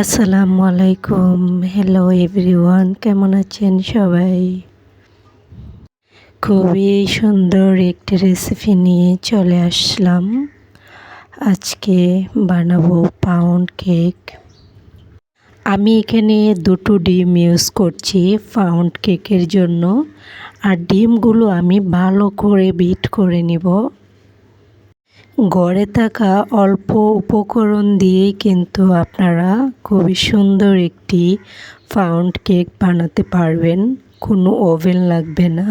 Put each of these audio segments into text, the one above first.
আসসালামু আলাইকুম। Hello everyone কেমন আছেন সবাই? খুবই সুন্দর একটি রেসিপি নিয়ে চলে আসলাম। আজকে বানাবো পাউন্ড কেক আমি এখানে দুটো ডিম ইউজ করছি পাউন্ড কেকের জন্য। আর ডিমগুলো আমি ভালো করে বিট করে নিব। ঘরে থাকা অল্প উপকরণ দিয়েই কিন্তু আপনারা খুবই সুন্দর একটি ফাউন্ড কেক বানাতে পারবেন। কোনো ওভেন লাগবে না।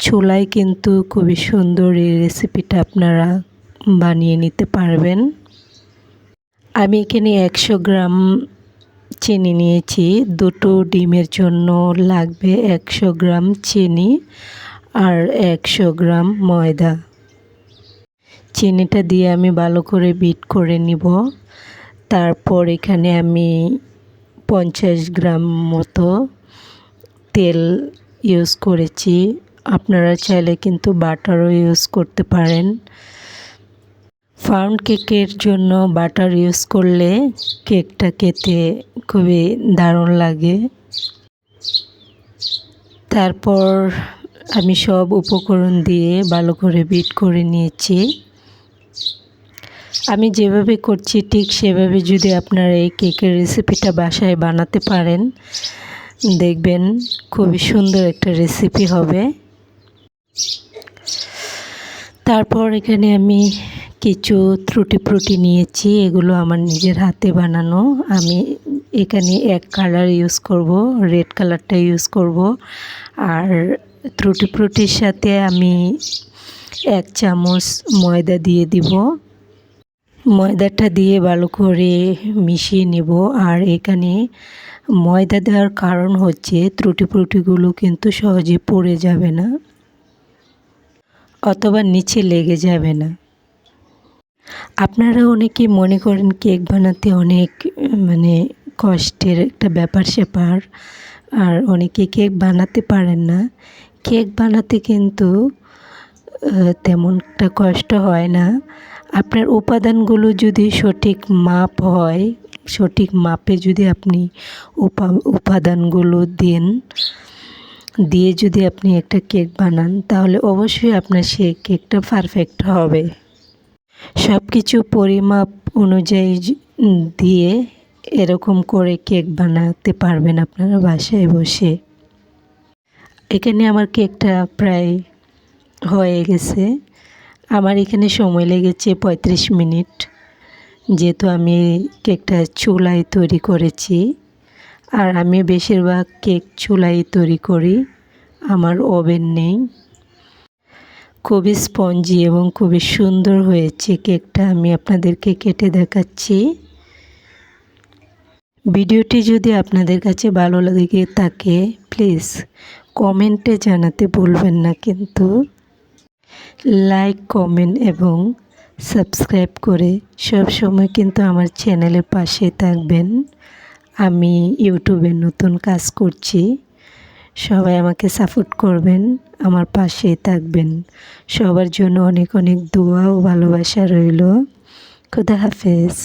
চুলায় কিন্তু খুবই সুন্দর এই রেসিপিটা আপনারা বানিয়ে নিতে পারবেন। আমি এখানে একশো গ্রাম চিনি নিয়েছি। দুটো ডিমের জন্য লাগবে একশো গ্রাম চিনি আর একশো গ্রাম ময়দা। চিনিটা দিয়ে আমি ভালো করে বিট করে নিব। তারপর এখানে আমি পঞ্চাশ গ্রাম মতো তেল ইউজ করেছি। আপনারা চাইলে কিন্তু বাটারও ইউজ করতে পারেন। ফাউন্ড কেকের জন্য বাটার ইউজ করলে কেকটা খেতে খুবই দারুণ লাগে। তারপর আমি সব উপকরণ দিয়ে ভালো করে বিট করে নিয়েছি। আমি যেভাবে করছি, ঠিক সেভাবে যদি আপনারা এই কেকের রেসিপিটা বাসায় বানাতে পারেন, দেখবেন খুবই সুন্দর একটা রেসিপি হবে। তারপর এখানে আমি কিছু ত্রুটি ফ্রুটি নিয়েছি, এগুলো আমার নিজের হাতে বানানো। আমি এখানে এক কালার ইউজ করব রেড কালারটা ইউজ করব। আর ত্রুটি ফ্রুটির সাথে আমি এক চামচ ময়দা দিয়ে দিব। ময়দাটা দিয়ে ভালো করে মিশিয়ে নেব। আর এখানে ময়দা দেওয়ার কারণ হচ্ছে ত্রুটি ত্রুটিগুলো কিন্তু সহজে পড়ে যাবে না অথবা নিচে লেগে যাবে না। আপনারা অনেকে মনে করেন কেক বানাতে অনেক মানে কষ্টের একটা ব্যাপার স্যাপার, আর অনেকে কেক বানাতে পারেন না। কেক বানাতে কিন্তু তেমন একটা কষ্ট হয় না। আপনার উপাদানগুলো যদি সঠিক মাপ হয়, সঠিক মাপে যদি আপনি উপা, উপাদানগুলো দেন, দিয়ে যদি আপনি একটা কেক বানান, তাহলে অবশ্যই আপনার সেই কেকটা পারফেক্ট হবে। সব কিছু পরিমাপ অনুযায়ী দিয়ে এরকম করে কেক বানাতে পারবেন আপনারা বাসায় বসে। এখানে আমার কেকটা প্রায় হয়ে গেছে। আমার এখানে সময় লেগেছে পঁয়ত্রিশ মিনিট। যেহেতু আমি কেকটা চুলায় তৈরি করেছি, আর আমি বেশিরভাগ কেক চুলাই তৈরি করি, আমার ওভেন নেই। খুবই স্পঞ্জি এবং খুবই সুন্দর হয়েছে কেকটা, আমি আপনাদেরকে কেটে দেখাচ্ছি। ভিডিওটি যদি আপনাদের কাছে ভালো লাগে থাকে, প্লিজ কমেন্টে জানাতে ভুলবেন না কিন্তু। লাইক, কমেন্ট এবং সাবস্ক্রাইব করে সব সময় কিন্তু আমার চ্যানেলের পাশে থাকবেন। আমি ইউটিউবে নতুন কাজ করছি। সবাই আমাকে সাপোর্ট করবেন, আমার পাশে থাকবেন। সবার জন্য অনেক অনেক দোয়া ও ভালোবাসা রইল। খুদা হাফেজ।